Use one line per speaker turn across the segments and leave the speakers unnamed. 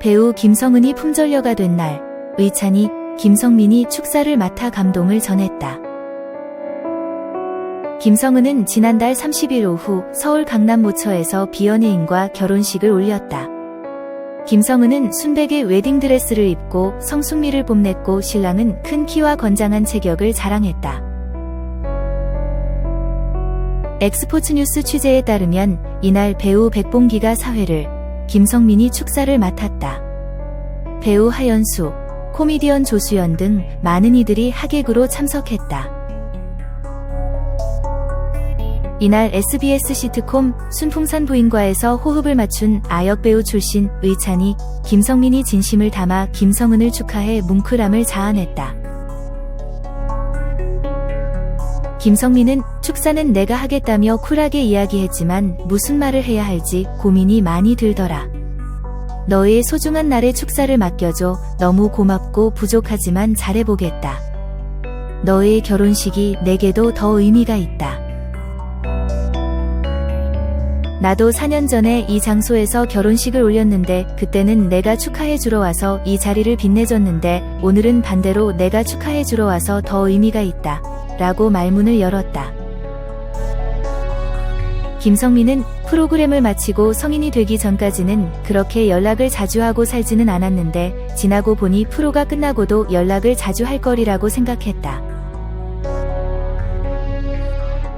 배우 김성은이 품절녀가 된 날, 의찬이 김성민이 축사를 맡아 감동을 전했다. 김성은은 지난달 30일 오후 서울 강남 모처에서 비연예인과 결혼식을 올렸다. 김성은은 순백의 웨딩드레스를 입고 성숙미를 뽐냈고 신랑은 큰 키와 건장한 체격을 자랑했다. 엑스포츠 뉴스 취재에 따르면 이날 배우 백봉기가 사회를, 김성민이 축사를 맡았다. 배우 하연수, 코미디언 조수연 등 많은 이들이 하객으로 참석했다. 이날 SBS 시트콤 순풍산 부인과에서 호흡을 맞춘 아역 배우 출신 의찬이 김성민이 진심을 담아 김성은을 축하해 뭉클함을 자아냈다. 김성민은 축사는 내가 하겠다며 쿨하게 이야기했지만 무슨 말을 해야 할지 고민이 많이 들더라. 너의 소중한 날에 축사를 맡겨줘 너무 고맙고 부족하지만 잘해보겠다. 너의 결혼식이 내게도 더 의미가 있다. 나도 4년 전에 이 장소에서 결혼식을 올렸는데 그때는 내가 축하해 주러 와서 이 자리를 빛내줬는데 오늘은 반대로 내가 축하해 주러 와서 더 의미가 있다. 라고 말문을 열었다. 김성민은 프로그램을 마치고 성인이 되기 전까지는 그렇게 연락을 자주 하고 살지는 않았는데 지나고 보니 프로가 끝나고도 연락을 자주 할 거리라고 생각했다.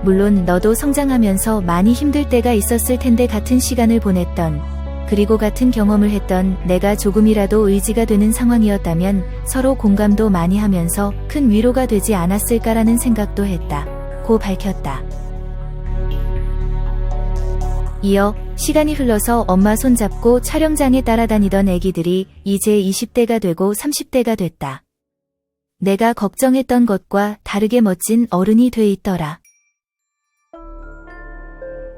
물론 너도 성장하면서 많이 힘들 때가 있었을 텐데 같은 시간을 보냈던 그리고 같은 경험을 했던 내가 조금이라도 의지가 되는 상황이었다면 서로 공감도 많이 하면서 큰 위로가 되지 않았을까라는 생각도 했다. 고 밝혔다. 이어 시간이 흘러서 엄마 손잡고 촬영장에 따라다니던 애기들이 이제 20대가 되고 30대가 됐다. 내가 걱정했던 것과 다르게 멋진 어른이 돼 있더라.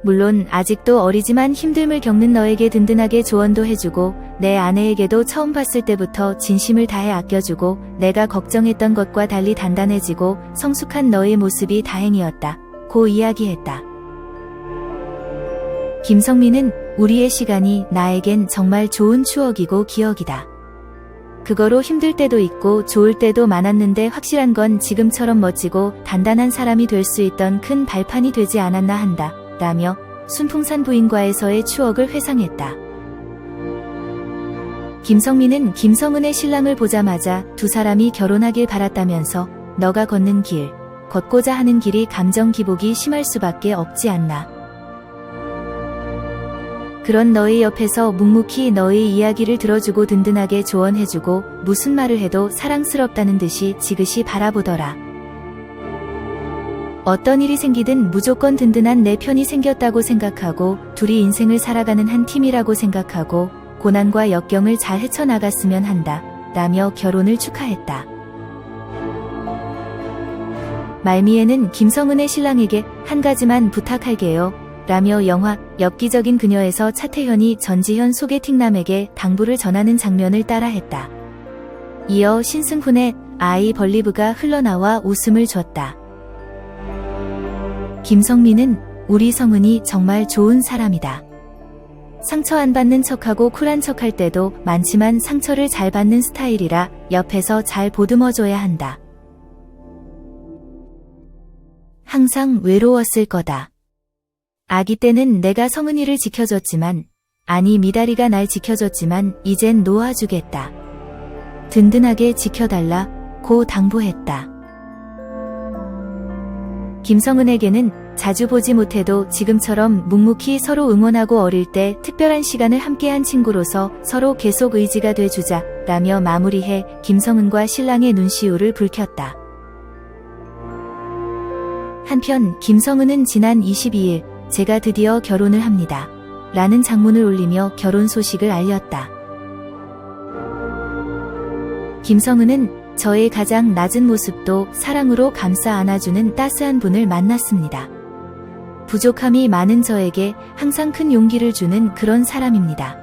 물론 아직도 어리지만 힘듦을 겪는 너에게 든든하게 조언도 해주고 내 아내에게도 처음 봤을 때부터 진심을 다해 아껴주고 내가 걱정했던 것과 달리 단단해지고 성숙한 너의 모습이 다행이었다. 고 이야기했다. 김성민은 우리의 시간이 나에겐 정말 좋은 추억이고 기억이다. 그거로 힘들 때도 있고 좋을 때도 많았는데 확실한 건 지금처럼 멋지고 단단한 사람이 될 수 있던 큰 발판이 되지 않았나 한다. 라며 순풍산 부인과에서의 추억을 회상했다. 김성민은 김성은의 신랑을 보자마자 두 사람이 결혼하길 바랐다면서 너가 걷는 길, 걷고자 하는 길이 감정 기복이 심할 수밖에 없지 않나. 그런 너의 옆에서 묵묵히 너의 이야기를 들어주고 든든하게 조언해주고 무슨 말을 해도 사랑스럽다는 듯이 지그시 바라보더라. 어떤 일이 생기든 무조건 든든한 내 편이 생겼다고 생각하고 둘이 인생을 살아가는 한 팀이라고 생각하고 고난과 역경을 잘 헤쳐나갔으면 한다. 라며 결혼을 축하했다. 말미에는 김성은의 신랑에게 한 가지만 부탁할게요. 라며 영화 엽기적인 그녀에서 차태현이 전지현 소개팅남에게 당부를 전하는 장면을 따라했다. 이어 신승훈의 아이 벌리브가 흘러나와 웃음을 줬다. 김성민은 우리 성은이 정말 좋은 사람이다. 상처 안 받는 척하고 쿨한 척할 때도 많지만 상처를 잘 받는 스타일이라 옆에서 잘 보듬어줘야 한다. 항상 외로웠을 거다. 아기 때는 내가 성은이를 지켜줬지만, 아니 미다리가 날 지켜줬지만 이젠 놓아주겠다. 든든하게 지켜달라 고 당부했다. 김성은에게는 자주 보지 못해도 지금처럼 묵묵히 서로 응원하고 어릴 때 특별한 시간을 함께한 친구로서 서로 계속 의지가 돼주자 라며 마무리해 김성은과 신랑의 눈시울을 붉혔다. 한편 김성은은 지난 22일 제가 드디어 결혼을 합니다. 라는 장문을 올리며 결혼 소식을 알렸다. 김성은은 저의 가장 낮은 모습도 사랑으로 감싸 안아주는 따스한 분을 만났습니다. 부족함이 많은 저에게 항상 큰 용기를 주는 그런 사람입니다.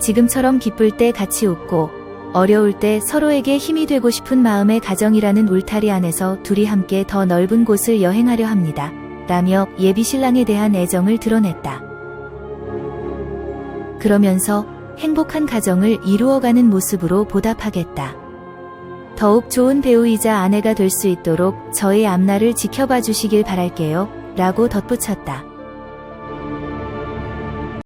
지금처럼 기쁠 때 같이 웃고 어려울 때 서로에게 힘이 되고 싶은 마음의 가정이라는 울타리 안에서 둘이 함께 더 넓은 곳을 여행하려 합니다. 라며 예비 신랑에 대한 애정을 드러냈다. 그러면서 행복한 가정을 이루어가는 모습으로 보답하겠다. 더욱 좋은 배우이자 아내가 될 수 있도록 저의 앞날을 지켜봐 주시길 바랄게요. 라고 덧붙였다.